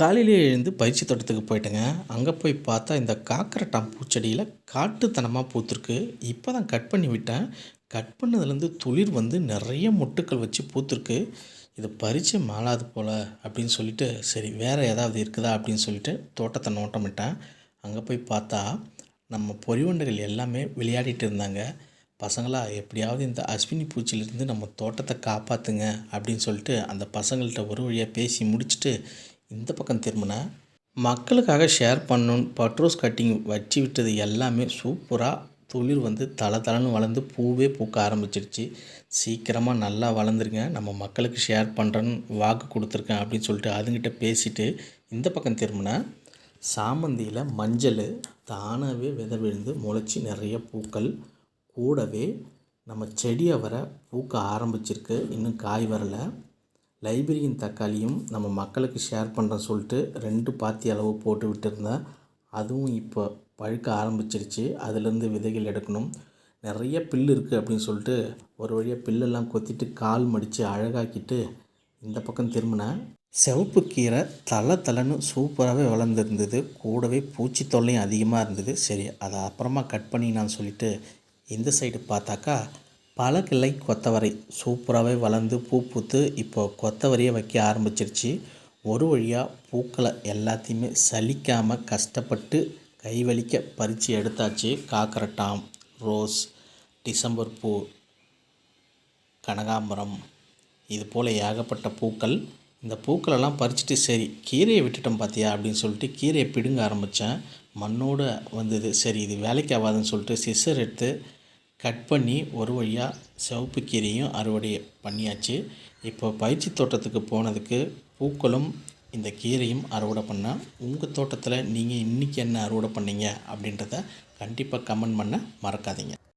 காலையிலே எழுந்து பயிற்சி தோட்டத்துக்கு போயிட்டேங்க. அங்கே போய் பார்த்தா இந்த காக்கரட்டான் பூச்செடியில் காட்டுத்தனமாக பூத்துருக்கு. இப்போ தான் கட் பண்ணி விட்டேன். கட் பண்ணதுலேருந்து துளிர் வந்து நிறைய மொட்டுக்கள் வச்சு பூத்துருக்கு. இதை பறித்து மாளாது போல் அப்படின்னு சொல்லிட்டு சரி வேறு ஏதாவது இருக்குதா அப்படின்னு சொல்லிட்டு தோட்டத்தை நோட்டமிட்டேன் அங்கே போய் பார்த்தா நம்ம பொறிவண்டுகள் எல்லாமே விளையாடிட்டு இருந்தாங்க. பசங்களா எப்படியாவது இந்த அஸ்வினி பூச்சியிலேருந்து நம்ம தோட்டத்தை காப்பாற்றுங்க அப்படின்னு சொல்லிட்டு அந்த பசங்கள்கிட்ட ஒரு வழியாக பேசி முடிச்சுட்டு இந்த பக்கம் திரும்பினா மக்களுக்காக ஷேர் பண்ணணுன்னு பட்ரோஸ் கட்டிங் வச்சு விட்டது எல்லாமே சூப்பராக துளிர் வந்து தள தளன்னு வளர்ந்து பூவே பூக்க ஆரம்பிச்சிருச்சு. சீக்கிரமாக நல்லா வளர்ந்துருங்க. நம்ம மக்களுக்கு ஷேர் பண்ணுறேன்னு வாக்கு கொடுத்துருக்கேன் அப்படின்னு சொல்லிட்டு அதுங்கிட்ட பேசிட்டு இந்த பக்கம் திரும்பினா சாமந்தியில் மஞ்சள் தானாகவே வித விழுந்து முளைச்சி நிறைய பூக்கள் கூடவே நம்ம செடியை வர பூக்க ஆரம்பிச்சிருக்கு. இன்னும் காய் வரலை. லைப்ரரியின் தக்காளியும் நம்ம மக்களுக்கு ஷேர் பண்ணுறேன்னு சொல்லிட்டு ரெண்டு பாத்தி அளவு போட்டு விட்டுருந்தேன். அதுவும் இப்போ பழுக்க ஆரம்பிச்சிருச்சு. அதுலேருந்து விதைகள் எடுக்கணும். நிறைய பில் இருக்குது அப்படின்னு சொல்லிட்டு ஒரு வழியாக பில்லெல்லாம் கொத்திட்டு கால் மடித்து அழகாக்கிட்டு இந்த பக்கம் திரும்பினேன். செவப்பு கீரை தலை தலைன்னு சூப்பராகவே வளர்ந்துருந்தது. கூடவே பூச்சி தொல்லையும் அதிகமாக இருந்தது. சரி அதை அப்புறமா கட் பண்ணிக்கலாம்னு சொல்லிட்டு சொல்லிவிட்டு இந்த சைடு பார்த்தாக்கா பல கிளை கொத்தவரை. சூப்பராகவே வளர்ந்து பூ பூத்து இப்போ கொத்தவரையை வைக்க ஆரம்பிச்சிருச்சு. ஒரு வழியாக பூக்களை எல்லாத்தையுமே சலிக்காமல் கஷ்டப்பட்டு கைவலிக்க பறித்து எடுத்தாச்சு காக்கரட்டாம் ரோஸ் டிசம்பர் பூ கனகாம்பரம். இது போல் ஏகப்பட்ட பூக்கள். இந்த பூக்களெல்லாம் பறிச்சுட்டு சரி கீரையை விட்டுட்டோம் பார்த்தியா அப்படின்னு சொல்லிட்டு கீரையை பிடுங்க ஆரம்பித்தேன் மண்ணோடு வந்தது சரி இது வேலைக்கு ஆகாதுன்னு சொல்லிட்டு சிசர் எடுத்து கட் பண்ணி ஒரு வழியாக சிவப்பு கீரையும் அறுவடை பண்ணியாச்சு. இப்போ பயிற்சி தோட்டத்துக்கு போனதுக்கு பூக்களும் இந்த கீரையும் அறுவடை பண்ணால் உங்கள் தோட்டத்தில் நீங்கள் இன்றைக்கி என்ன அறுவடை பண்ணீங்க அப்படின்றத கண்டிப்பாக கமெண்ட் பண்ண மறக்காதீங்க.